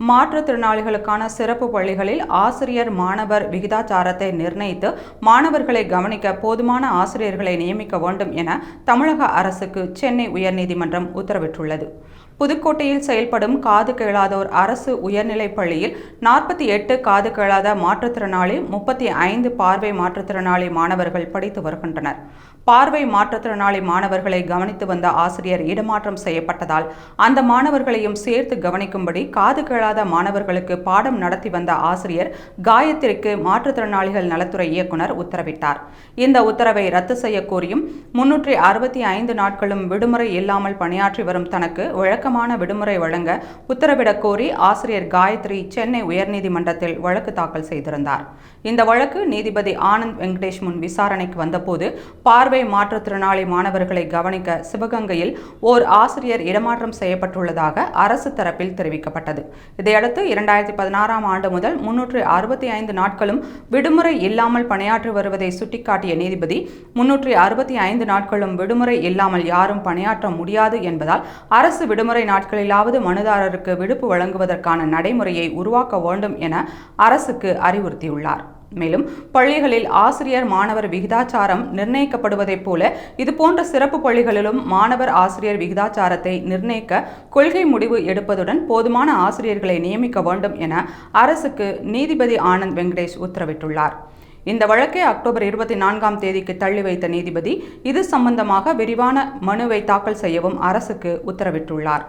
மாற்றுத்திறனாளிகளுக்கான சிறப்பு பள்ளிகளில் ஆசிரியர் மாணவர் விகிதாச்சாரத்தை நிர்ணயித்து மாணவர்களை கவனிக்க போதுமான ஆசிரியர்களை நியமிக்க வேண்டும் என தமிழக அரசுக்கு சென்னை உயர்நீதிமன்றம் உத்தரவிட்டுள்ளது. புதுக்கோட்டையில் செயல்படும் காது கேளாதோர் அரசு உயர்நிலைப் பள்ளியில் நாற்பத்தி எட்டு காது கேளாத மாற்றுத்திறனாளி முப்பத்தி ஐந்து பார்வை மாற்றுத்திறனாளி மாணவர்கள் படித்து வருகின்றனர். பார்வை மாற்றுத்திறனாளி மாணவர்களை கவனித்து வந்த ஆசிரியர் இடமாற்றம் செய்யப்பட்டதால் அந்த மாணவர்களையும் சேர்த்து கவனிக்கும்படி காது கேளாத மாணவர்களுக்கு பாடம் நடத்தி வந்த ஆசிரியர் காயத்திற்கு மாற்றுத்திறனாளிகள் நலத்துறை இயக்குனர் உத்தரவிட்டார். இந்த உத்தரவை ரத்து செய்ய கோரியும் முன்னூற்றி அறுபத்தி ஐந்து நாட்களும் விடுமுறை இல்லாமல் பணியாற்றி வரும் தனக்கு வழக்கமான விடுமுறை வழங்க உத்தரவிடக் கோரி ஆசிரியர் காயத்ரி சென்னை உயர்நீதிமன்றத்தில் வழக்கு தாக்கல் செய்திருந்தார். இந்த வழக்கு நீதிபதி ஆனந்த் வெங்கடேஷ் முன் விசாரணைக்கு வந்தபோது பார்வை மாற்றுத்திறனாளி மாணவர்களை கவனிக்க சிவகங்கையில் ஓர் ஆசிரியர் இடமாற்றம் செய்யப்பட்டுள்ளதாக அரசு தரப்பில் தெரிவிக்கப்பட்டது. இதையடுத்து இரண்டாயிரத்தி பதினாறாம் ஆண்டு முதல் முன்னூற்று அறுபத்தி ஐந்து நாட்களும் விடுமுறை இல்லாமல் பணியாற்றி வருவதை சுட்டிக்காட்டிய நீதிபதி முன்னூற்று அறுபத்தி ஐந்து நாட்களும் விடுமுறை இல்லாமல் யாரும் பணியாற்ற முடியாது என்பதால் அரசு விடுமுறை நாட்களிலாவது மனுதாரருக்கு விடுப்பு வழங்குவதற்கான நடைமுறையை உருவாக்க வேண்டும் என அரசுக்கு அறிவுறுத்தியுள்ளார். மேலும் பள்ளிகளில் ஆசிரியர் மாணவர் விகிதாச்சாரம் நிர்ணயிக்கப்படுவதைப் போல இதுபோன்ற சிறப்பு பள்ளிகளிலும் மாணவர் ஆசிரியர் விகிதாச்சாரத்தை நிர்ணயிக்க கொள்கை முடிவு எடுப்பதுடன் போதுமான ஆசிரியர்களை நியமிக்க வேண்டும் என அரசுக்கு நீதிபதி ஆனந்த் வெங்கடேஷ் உத்தரவிட்டுள்ளார். இந்த வழக்கை அக்டோபர் இருபத்தி நான்காம் தேதிக்கு தள்ளி வைத்த நீதிபதி இது சம்பந்தமாக விரிவான மனுவை தாக்கல் செய்யவும் அரசுக்கு உத்தரவிட்டுள்ளார்.